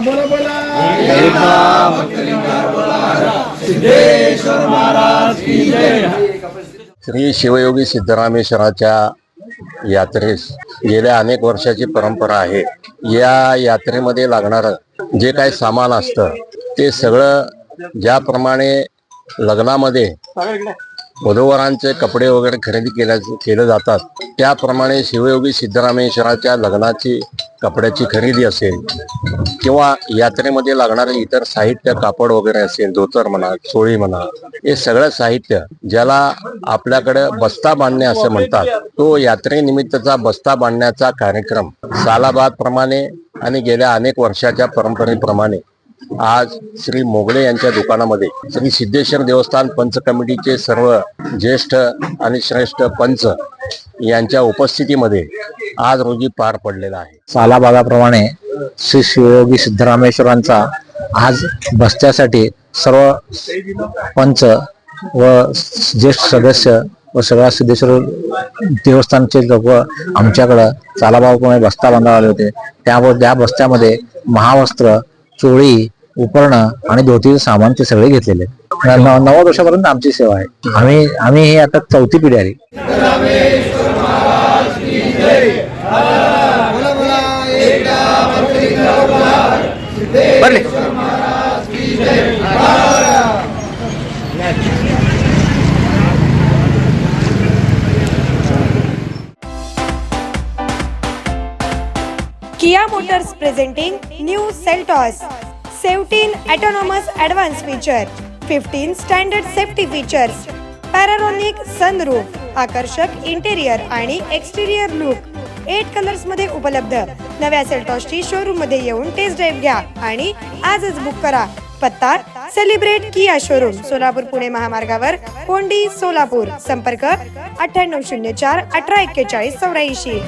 बोला बोला. श्री शिवयोगी सिद्धरामेश्वराच्या यात्रेस गेल्या अनेक वर्षाची परंपरा आहे. या यात्रेमध्ये लागणारं जे काही सामान असतं ते सगळं ज्याप्रमाणे लग्नामध्ये वधूवरांचे कपडे वगैरे खरेदी केल्या केले जातात त्याप्रमाणे शिवयोगी सिद्धरामेश्वराच्या लग्नाची कपड्याची खरेदी असेल किंवा यात्रेमध्ये लागणारे इतर साहित्य कापड वगैरे असेल धोतर म्हणा चोळी म्हणा हे सगळं साहित्य ज्याला आपल्याकडे बस्ता बांधणे असं म्हणतात तो यात्रेनिमित्तचा बस्ता बांधण्याचा कार्यक्रम सालाबाद प्रमाणे आणि गेल्या अनेक वर्षाच्या परंपरेप्रमाणे आज श्री मोगले यांच्या दुकानामध्ये श्री सिद्धेश्वर देवस्थान पंच कमिटीचे सर्व ज्येष्ठ आणि श्रेष्ठ पंच यांच्या उपस्थितीमध्ये आज रोजी पार पडलेला आहे. सालाबागाप्रमाणे श्री शिवयोगी सिद्धरामेश्वरांचा आज बस्त्यासाठी सर्व पंच व ज्येष्ठ सदस्य व सगळ्या सिद्धेश्वर देवस्थानचे लोक आमच्याकडं चालाबाबाप्रमाणे बस्ता बांधायला आले होते. त्यावर त्या बस्त्यामध्ये महावस्त्र चोळी उपरणं आणि धोतीचं सामान ते सगळे घेतलेले न- नव्वद वर्षापर्यंत आमची सेवा आहे. आम्ही आम्ही हे आता चौथी पिढी आली. ಬರಲಿ. Kia motors presenting new Seltos seventeen autonomous advanced feature fifteen standard safety features panoramic sunroof आकर्षक इंटेरियर आणि एक्सटेरियर लुक एट कलर्समध्ये उपलब्ध. नव्या सेल्टॉसची शोरूममध्ये येऊन टेस्ट ड्राईव्ह घ्या आणि आजच बुक करा. पत्ता celebrate Kia showroom Solapur Pune महामार्गावर कोंडी सोलापूर. संपर्क अठ्ठ्याण्णव शून्य चार अठरा एक्केचाळीस चौऱ्याऐंशी.